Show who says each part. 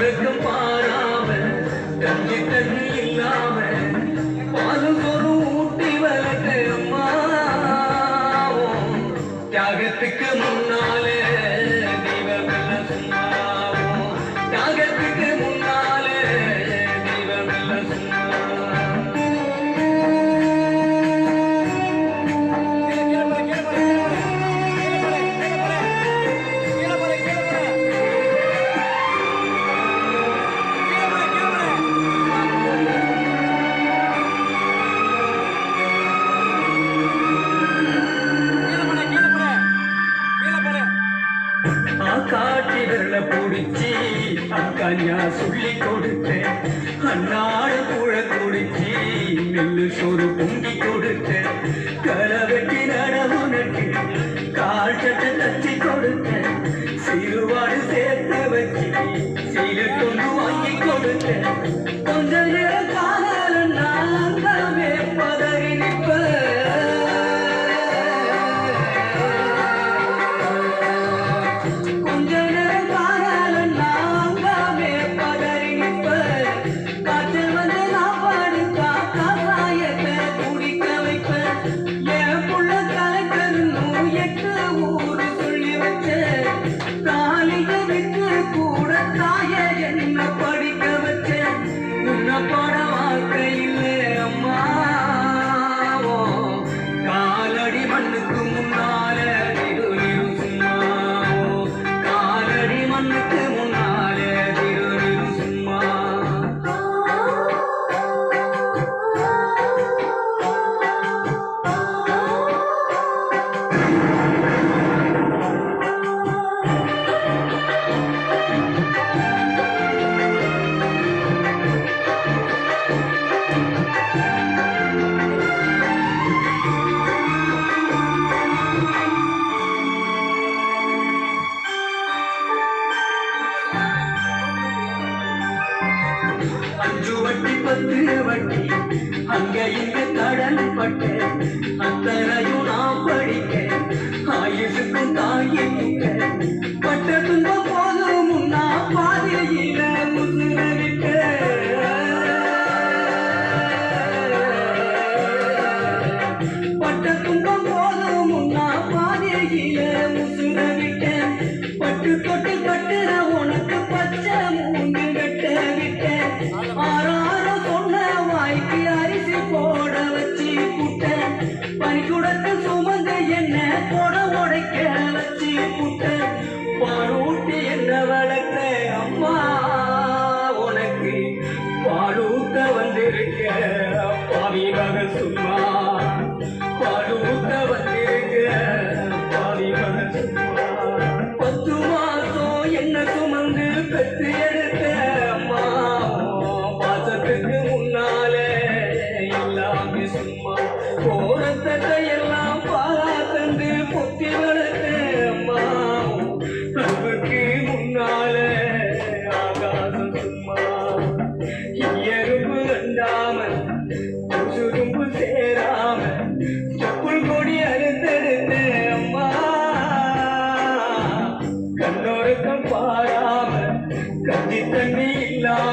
Speaker 1: உறக்கம் பாராம தண்ணி தண்ணி இல்லாம பாலு ஒரு ஊட்டி வளர்த்து அம்மா. தியாகத்துக்கு முன் ആ കാട്ടി വിരള പൊടിച്ച് അക്ക ഞാൻ ചൊല്ലി കൊടുത്ത അന്നാട് പുഴ കുടിച്ച് നെല്ലു ചോറ് പൊങ്കി കൊടുത്ത കലവെട്ടി നടമുനക്ക് കാഴ്ചട്ട തച്ചി കൊടുത്ത சிறுவாடு சேர்த்து வச்சு செயலுக்கு வாங்கி கொடுத்த கொஞ்ச நேரம் மண்ணுக்கு முன்னால் வட்டி பத்து வட்டி அங்க இங்க கடன் பட்டு அத்தனையும் நான் படிக்க ஆயுசுக்கும் தாயிக்க பட்ட துன்ப போதும் நான் பாதையில முசுரவிட்ட பட்ட துன்பம் போதும் முன்னா பாதையில முசுரவிட்ட பட்டு தொட்டு கட்டுற என்ன போட உடைக்க வச்சு புட்டேன் பாலூட்டி என்ன வளர்த்த அம்மா? உனக்கு பாலூட்ட வந்திருக்க பாவி சும்மா கஞ்சி தண்ணி இல்லாம